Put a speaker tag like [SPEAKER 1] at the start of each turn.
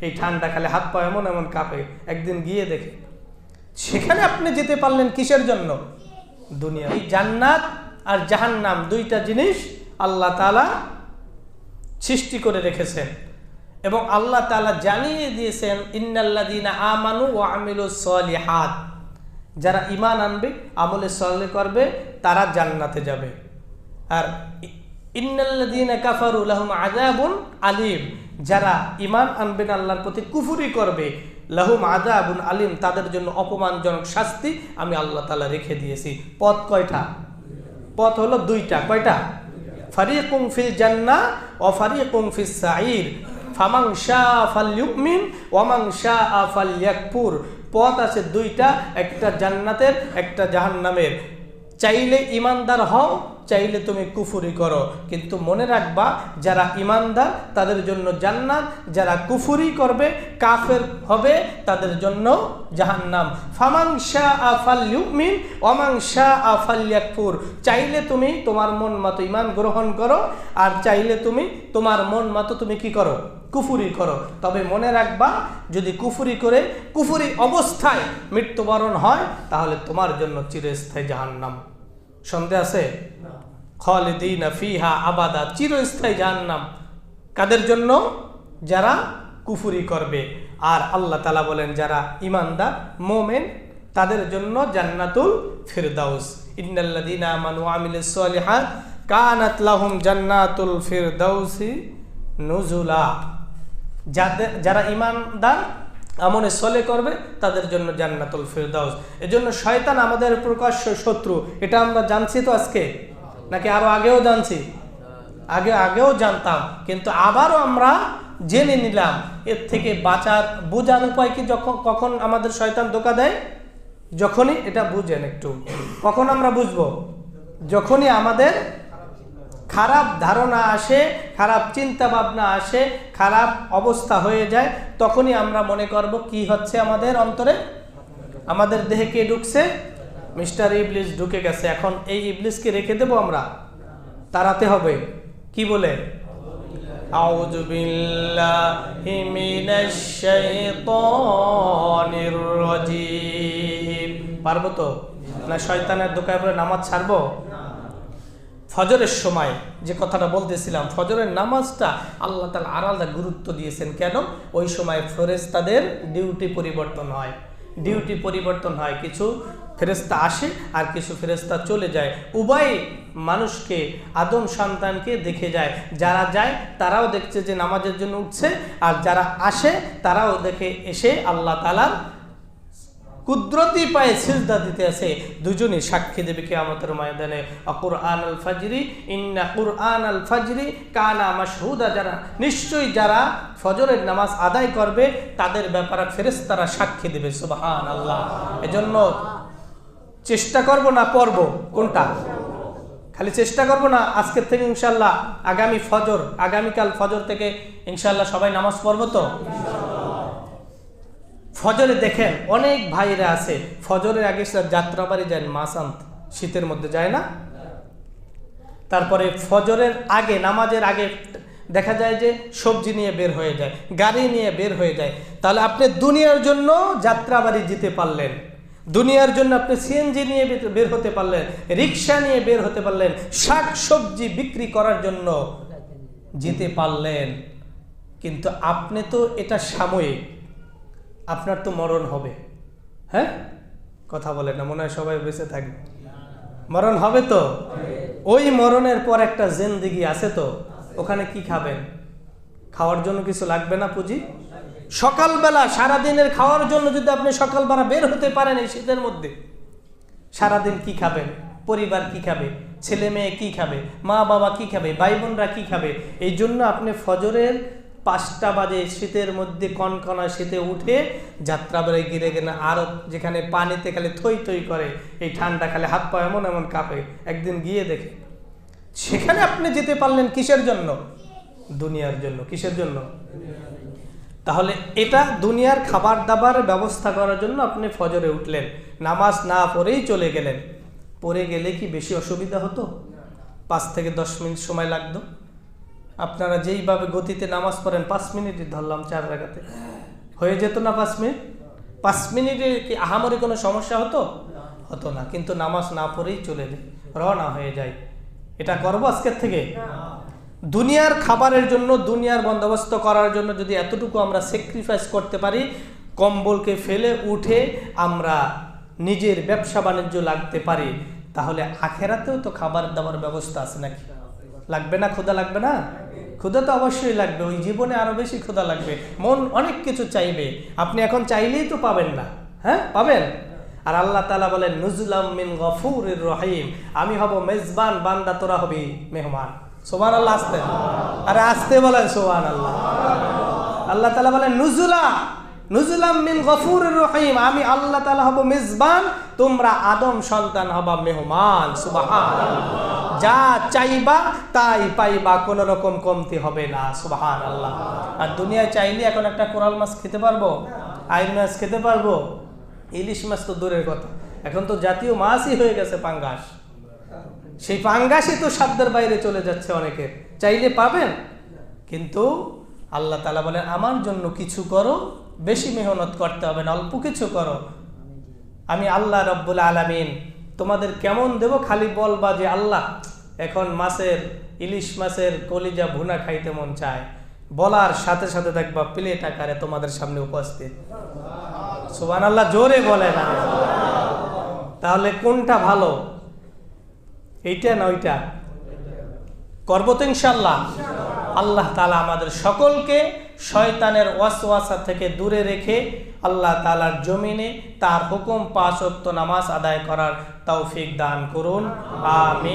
[SPEAKER 1] এই ঠান্ডা খালে হাত পা এমন এমন কাঁপে, একদিন গিয়ে দেখে। সেখানে আপনি যেতে পারলেন কিসের জন্য? দুনিয়া। এই জান্নাত আর জাহান্নাম দুইটা জিনিস আল্লাহ তালা সৃষ্টি করে রেখেছেন। এবং আল্লাহ তালা জানিয়ে দিয়েছেন ইন্নাল্লাদিনা আমানু ও আমিলু সলিহাত। যারা ইমান আনবে, আমলে সলে করবে, তারা জান্নাতে যাবে। আর আযাবুন আলিম। যারা ইমান আনবেন আল্লাহর প্রতি কুফুরি করবে, লাহুম আযাবুন আলিম, তাদের জন্য অপমানজনক শাস্তি আমি আল্লাহ তাআলা রেখে দিয়েছি। পথ কয়টা? পথ হলো দুইটা। কয়টা? ও ফামাং ফালইউমিন ওয়ামাং শাআ ফালইয়াকফুর। পথ আছে দুইটা, একটা জান্নাতের, একটা জাহান্নামের। চাইলে ইমানদার হও চাইলে তুমি কুফুরি করো। কিন্তু মনে রাখবা, যারা ইমানদার তাদের জন্য জান্নাত, যারা কুফুরি করবে, কাফের হবে, তাদের জন্য জাহান্নাম। ফামাংশা আফাল ইউমিন অমাংশা আফাল ইয়াকফুর চাইলে তুমি তোমার মন মতো ইমান গ্রহণ করো, আর চাইলে তুমি তোমার মন মতো তুমি কি করো? কুফুরি করো। তবে মনে রাখবা, যদি কুফুরি করে, কুফুরি অবস্থায় মৃত্যুবরণ হয়, তাহলে তোমার জন্য চিরস্থায়ী জাহান্নাম। সন্দেহ আছে? খালিদিনা ফিহা আবাদা চিরস্থায়ী জাহান্নাম। কাদের জন্য? যারা কুফুরি করবে। আর আল্লাহ তালা বলেন যারা ইমানদার মোমেন তাদের জন্য জান্নাতুল ফিরদাউস। সালিহাত কানাত লাহুম জান্নাতুল ফিরদাউসি নুজুলা। যাদের যারা ইমানদার আমনে সলে করবে, তাদের জন্য জান্নাতুল ফিরদাউস। এজন্য শয়তান আমাদের প্রকাশ্য শত্রু। এটা আমরা জানছি তো আজকে? নাকি আরও আগেও জানছি? আগে, আগেও জানতাম। কিন্তু আবারও আমরা জেনে নিলাম, এর থেকে বাঁচার, বোঝার উপায় কি যখন, কখন আমাদের শয়তান ধোকা দেয়? যখনই, এটা বুঝেন একটু। কখন আমরা বুঝব? যখনই আমাদের খারাপ ধারণা আসে খারাপ চিন্তা ভাবনা আসে খারাপ অবস্থা হয়ে যায় তখনই আমরা মনে করব কি হচ্ছে আমাদের অন্তরে আমাদের দেহে কে ঢুকছে মিস্টার ইবলিস ঢুকে গেছে এখন এই ইবলিসকে রেখে দেবো আমরা তাড়াতে হবে কি বলে أعوذ بالله من الشيطان الرجيم পারবো তো না শয়তানের দোকায় পরে নামাজ ছাড়বো ফজরের সময় যে কথাটা বলতেছিলাম, ফজরের নামাজটা আল্লাহ তালা আলাদা গুরুত্ব দিয়েছেন। কেন? ওই সময় ফেরেস্তাদের ডিউটি পরিবর্তন হয়। ডিউটি পরিবর্তন হয়। কিছু ফেরেস্তা আসে আর কিছু ফেরেস্তা চলে যায়। উভয় মানুষকে, আদম সন্তানকে দেখে যায়। যারা যায়, তারাও দেখছে যে নামাজের জন্য উঠছে। আর যারা আসে, তারাও দেখে এসে আল্লাহ তালার কুদরতি পায়ে সিজদা দিতে আছে। দুজনই সাক্ষী দেবে কে আমাদের ময়দানে। অকুর আন আল ফাজরি, ইন্না কুরআন আল ফাজরি কানা মাশহুদা, যারা নিশ্চয়ই যারা ফজরের নামাজ আদায় করবে, তাদের ব্যাপারে ফেরেশতারা সাক্ষী দেবে সুবহান আল্লাহ এজন্য চেষ্টা করব না পড়ব। কোনটা? খালি চেষ্টা করব না? আজকের থেকে ইনশাল্লাহ আগামী ফজর, আগামীকাল ফজর থেকে ইনশাল্লাহ সবাই নামাজ পড়ব তো? ফজরে দেখেন অনেক ভাইরা আছে, ফজরের আগে যাত্রাবাড়ি যায় মাছ আনতে শীতের মধ্যে যায় না? তারপরে ফজরের আগে, নামাজের আগে দেখা যায় যে সবজি নিয়ে বের হয়ে যায়, গাড়ি নিয়ে বের হয়ে যায়। তাহলে আপনি দুনিয়ার জন্য যাত্রাবাড়ি যেতে পারলেন। দুনিয়ার জন্য আপনি সিএনজি নিয়ে বের হতে পারলেন, রিক্সা নিয়ে বের হতে পারলেন শাক সবজি বিক্রি করার জন্য যেতে পারলেন। কিন্তু আপনি তো এটা সাময়িক। আপনার তো মরণ হবে। হ্যাঁ? কথা বলে না, মনে হয় সবাই বেঁচে থাকবে। মরণ হবে তো? ওই মরণের পর একটা জেন্দিগি আছে তো? ওখানে কি খাবেন? খাওয়ার জন্য কিছু লাগবে না পুঁজি? সকালবেলা, সারাদিনের খাওয়ার জন্য যদি আপনি সকালবেলা বের হতে পারেন এই শীতের মধ্যে, সারাদিন কি খাবেন? পরিবার কি খাবে? ছেলে মেয়ে কি খাবে? মা বাবা কি খাবে? ভাই বোনরা কি খাবে? এই জন্য আপনি ফজরের পাঁচটা বাজে শীতের মধ্যে কনকনা শীতে উঠে যাত্রা বেড়ে গিরে গেলে আরও যেখানে পানিতে খালি থই থই করে, এই ঠান্ডা খালি হাত পা এমন এমন কাঁপে, একদিন গিয়ে দেখে সেখানে আপনি যেতে পারলেন কিসের জন্য? দুনিয়ার জন্য। কিসের জন্য? তাহলে এটা দুনিয়ার খাবার দাবার ব্যবস্থা করার জন্য আপনি ফজরে উঠলেন, নামাজ না পড়েই চলে গেলেন। পড়ে গেলে কি বেশি অসুবিধা হতো? পাঁচ থেকে দশ মিনিট সময় লাগতো? আপনারা যেইভাবে গতিতে নামাজ পড়েন, পাঁচ মিনিটই ধরলাম চার রাখাতে হয়ে যেত না পাঁচ মিনিট? পাঁচ মিনিটে কি আহামরি কোনো সমস্যা হতো? হতো না, কিন্তু নামাজ না পড়েই চলে যায়, রওনা হয়ে যায়। এটা করব আজকের থেকে? দুনিয়ার খাবারের জন্য, দুনিয়ার বন্দোবস্ত করার জন্য যদি এতটুকু আমরা স্যাক্রিফাইস করতে পারি, কম্বলকে ফেলে উঠে আমরা নিজের ব্যবসা বাণিজ্য লাগতে পারি, তাহলে আখেরাতেও তো খাবার দাবার ব্যবস্থা আছে নাকি? লাগবে না, ক্ষুধা লাগবে না? ক্ষুধা তো অবশ্যই লাগবে, ওই জীবনে আরও বেশি ক্ষুধা লাগবে। মন অনেক কিছু চাইবে, আপনি এখন চাইলেই তো পাবেন না। হ্যাঁ পাবেন? আর আল্লাহ তালা বলেন, নুজুলাম মিন গফুর রহিম, আমি হব মেজবান, বান্দা, তোরা হবি মেহমান। সোমান আল্লাহ আসতে। আরে আসতে বলেন সোমান আল্লাহ আল্লাহ তালা বলেন, নুজুলা, নুজুলাম মিন গফুর রহিম, আমি আল্লাহ তালা হব মেজবান, তোমরা আদম সন্তান হবা মেহমান। সুবাহান যা চাইবা তাই পাইবা, কোন রকম কমতি হবে না সুবাহান আল্লাহ আর দুনিয়ায় চাইলে এখন একটা কোরাল মাছ খেতে পারব আইন মাছ খেতে পারব, ইলিশ মাছ তো দূরের কথা। এখন তো জাতীয় মাছই হয়ে গেছে পাঙ্গাস। সেই পাঙ্গাসই তো সাধ্যের বাইরে চলে যাচ্ছে অনেকে। চাইলে পাবেন, কিন্তু আল্লাহ তালা বলেন, আমার জন্য কিছু করো, বেশি মেহনত করতে হবে না, অল্প কিছু করো। আমি আল্লাহ রব্বুল আলামিন তোমাদের কেমন দেব? খালি বলবা যে, আল্লাহ এখন মাছের, ইলিশ মাছের কলিজা ভুনা খাইতে মন চায়। বলার সাথে সাথে দেখবা প্লেট আকারে তোমাদের সামনে উপস্থিত। সুবান আল্লাহ জোরে বলে না তাহলে কোনটা ভালো? এইটা না ওইটা? করব তো ইনশাল্লাহ আল্লাহ তালা আমাদের সকলকে শয়তানের ওয়াসওয়াসা থেকে দূরে রেখে আল্লাহ তালার জমিনে তার হুকুম ওয়াক্ত নামাজ আদায় করার তৌফিক দান করুন। আমি